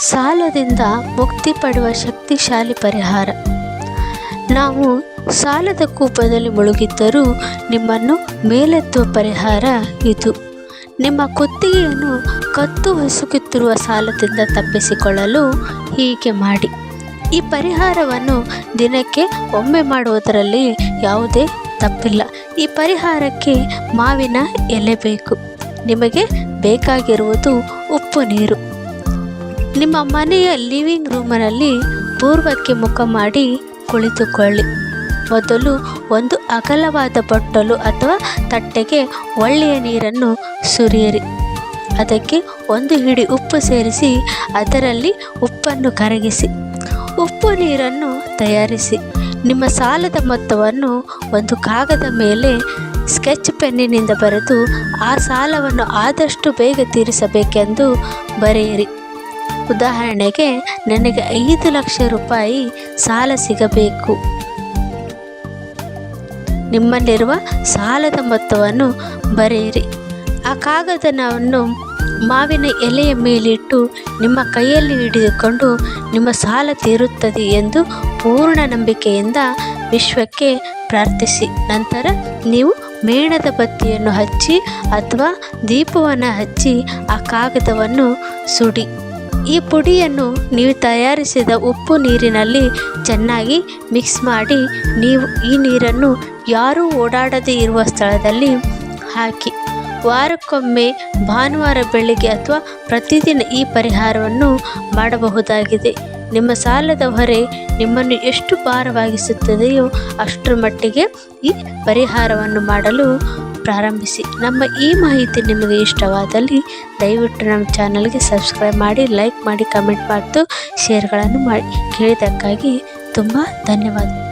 ಸಾಲದಿಂದ ಮುಕ್ತಿ ಪಡುವ ಶಕ್ತಿಶಾಲಿ ಪರಿಹಾರ. ನಾವು ಸಾಲದ ಕೂಪದಲ್ಲಿ ಮುಳುಗಿದ್ದರೂ ನಿಮ್ಮನ್ನು ಮೇಲೆತ್ತುವ ಪರಿಹಾರ ಇದು. ನಿಮ್ಮ ಕುತ್ತಿಗೆಯನ್ನು ಕತ್ತು ಹೊಸುಕುತ್ತಿರುವ ಸಾಲದಿಂದ ತಪ್ಪಿಸಿಕೊಳ್ಳಲು ಹೀಗೆ ಮಾಡಿ. ಈ ಪರಿಹಾರವನ್ನು ದಿನಕ್ಕೆ ಒಮ್ಮೆ ಮಾಡುವುದರಲ್ಲಿ ಯಾವುದೇ ತಪ್ಪಿಲ್ಲ. ಈ ಪರಿಹಾರಕ್ಕೆ ಮಾವಿನ ಎಲೆ ಬೇಕು. ನಿಮಗೆ ಬೇಕಾಗಿರುವುದು ಉಪ್ಪು ನೀರು. ನಿಮ್ಮ ಮನೆಯ ಲಿವಿಂಗ್ ರೂಮಿನಲ್ಲಿ ಪೂರ್ವಕ್ಕೆ ಮುಖ ಮಾಡಿ ಕುಳಿತುಕೊಳ್ಳಿ. ಮೊದಲು ಒಂದು ಅಗಲವಾದ ಬಟ್ಟಲು ಅಥವಾ ತಟ್ಟೆಗೆ ಒಳ್ಳೆಯ ನೀರನ್ನು ಸುರಿಯಿರಿ. ಅದಕ್ಕೆ ಒಂದು ಹಿಡಿ ಉಪ್ಪು ಸೇರಿಸಿ, ಅದರಲ್ಲಿ ಉಪ್ಪನ್ನು ಕರಗಿಸಿ. ಉಪ್ಪು ನೀರನ್ನು ತಯಾರಿಸಿ. ನಿಮ್ಮ ಸಾಲದ ಮೊತ್ತವನ್ನು ಒಂದು ಕಾಗದ ಮೇಲೆ ಸ್ಕೆಚ್ ಪೆನ್ನಿನಿಂದ ಬರೆದು, ಆ ಸಾಲವನ್ನು ಆದಷ್ಟು ಬೇಗ ತೀರಿಸಬೇಕೆಂದು ಬರೆಯಿರಿ. ಉದಾಹರಣೆಗೆ, ನನಗೆ ಐದು ಲಕ್ಷ ರೂಪಾಯಿ ಸಾಲ ಸಿಗಬೇಕು. ನಿಮ್ಮಲ್ಲಿರುವ ಸಾಲದ ಮೊತ್ತವನ್ನು ಬರೆಯಿರಿ. ಆ ಕಾಗದವನ್ನು ಮಾವಿನ ಎಲೆಯ ಮೇಲಿಟ್ಟು ನಿಮ್ಮ ಕೈಯಲ್ಲಿ ಹಿಡಿದುಕೊಂಡು ನಿಮ್ಮ ಸಾಲ ತೀರುತ್ತದೆ ಎಂದು ಪೂರ್ಣ ನಂಬಿಕೆಯಿಂದ ವಿಶ್ವಕ್ಕೆ ಪ್ರಾರ್ಥಿಸಿ. ನಂತರ ನೀವು ಮೇಣದ ಬತ್ತಿಯನ್ನು ಹಚ್ಚಿ ಅಥವಾ ದೀಪವನ್ನು ಹಚ್ಚಿ ಆ ಕಾಗದವನ್ನು ಸುಡಿ. ಈ ಪುಡಿಯನ್ನು ನೀವು ತಯಾರಿಸಿದ ಉಪ್ಪು ನೀರಿನಲ್ಲಿ ಚೆನ್ನಾಗಿ ಮಿಕ್ಸ್ ಮಾಡಿ ನೀವು ಈ ನೀರನ್ನು ಯಾರೂ ಓಡಾಡದೇ ಇರುವ ಸ್ಥಳದಲ್ಲಿ ಹಾಕಿ. ವಾರಕ್ಕೊಮ್ಮೆ ಭಾನುವಾರ ಬೆಳಿಗ್ಗೆ ಅಥವಾ ಪ್ರತಿದಿನ ಈ ಪರಿಹಾರವನ್ನು ಮಾಡಬಹುದಾಗಿದೆ. ನಿಮ್ಮ ಸಾಲದ ಹೊರೆ ನಿಮ್ಮನ್ನು ಎಷ್ಟು ಭಾರವಾಗಿಸುತ್ತದೆಯೋ ಅಷ್ಟರ ಮಟ್ಟಿಗೆ ಈ ಪರಿಹಾರವನ್ನು ಮಾಡಲು ಪ್ರಾರಂಭಿಸಿ. ನಮ್ಮ ಈ ಮಾಹಿತಿ ನಿಮಗೆ ಇಷ್ಟವಾದಲ್ಲಿ ದಯವಿಟ್ಟು ನಮ್ಮ ಚಾನಲ್ಗೆ ಸಬ್ಸ್ಕ್ರೈಬ್ ಮಾಡಿ, ಲೈಕ್ ಮಾಡಿ, ಕಮೆಂಟ್ ಮಾಡ್ತು ಶೇರ್ಗಳನ್ನು ಮಾಡಿ. ಕೇಳಿದ್ದಕ್ಕಾಗಿ ತುಂಬ ಧನ್ಯವಾದ.